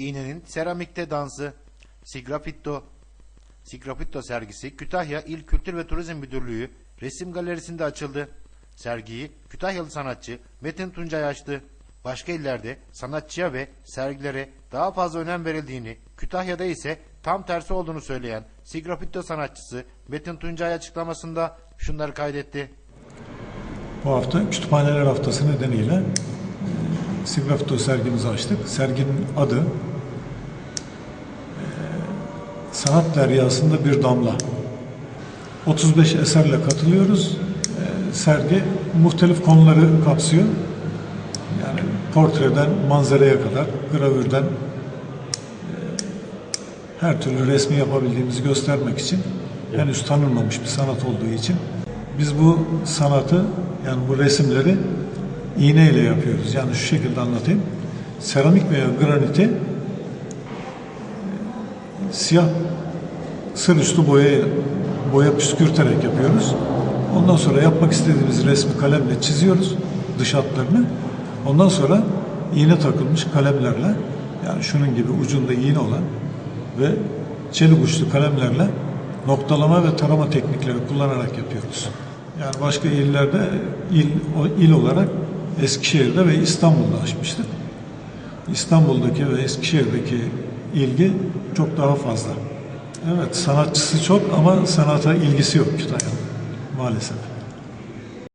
İğnenin seramikte dansı, Sigrafitto, Sigrafitto sergisi Kütahya İl Kültür ve Turizm Müdürlüğü resim galerisinde açıldı. Sergiyi Kütahyalı sanatçı Metin Tuncay açtı. Başka illerde sanatçıya ve sergilere daha fazla önem verildiğini, Kütahya'da ise tam tersi olduğunu söyleyen Sigrafitto sanatçısı Metin Tuncay açıklamasında şunları kaydetti. Bu hafta Kütüphaneler Haftası nedeniyle Sigrafito sergimizi açtık. Serginin adı e, Sanat Deryası'nda bir damla. 35 eserle katılıyoruz. E, Sergi muhtelif konuları kapsıyor. Yani portreden manzaraya kadar, gravürden e, her türlü resmi yapabildiğimizi göstermek için henüz tanınmamış bir sanat olduğu için biz bu sanatı yani bu resimleri iğneyle yapıyoruz. Yani şu şekilde anlatayım. Seramik veya graniti e, siyah sır üstü boya boya püskürterek yapıyoruz. Ondan sonra yapmak istediğimiz resmi kalemle çiziyoruz dış hatlarını. Ondan sonra iğne takılmış kalemlerle yani şunun gibi ucunda iğne olan ve çelik uçlu kalemlerle noktalama ve tarama teknikleri kullanarak yapıyoruz. Yani başka illerde il, il olarak Eskişehir'de ve İstanbul'da açmıştık. İstanbul'daki ve Eskişehir'deki ilgi çok daha fazla. Evet sanatçısı çok ama sanata ilgisi yok Kütahya'nın maalesef.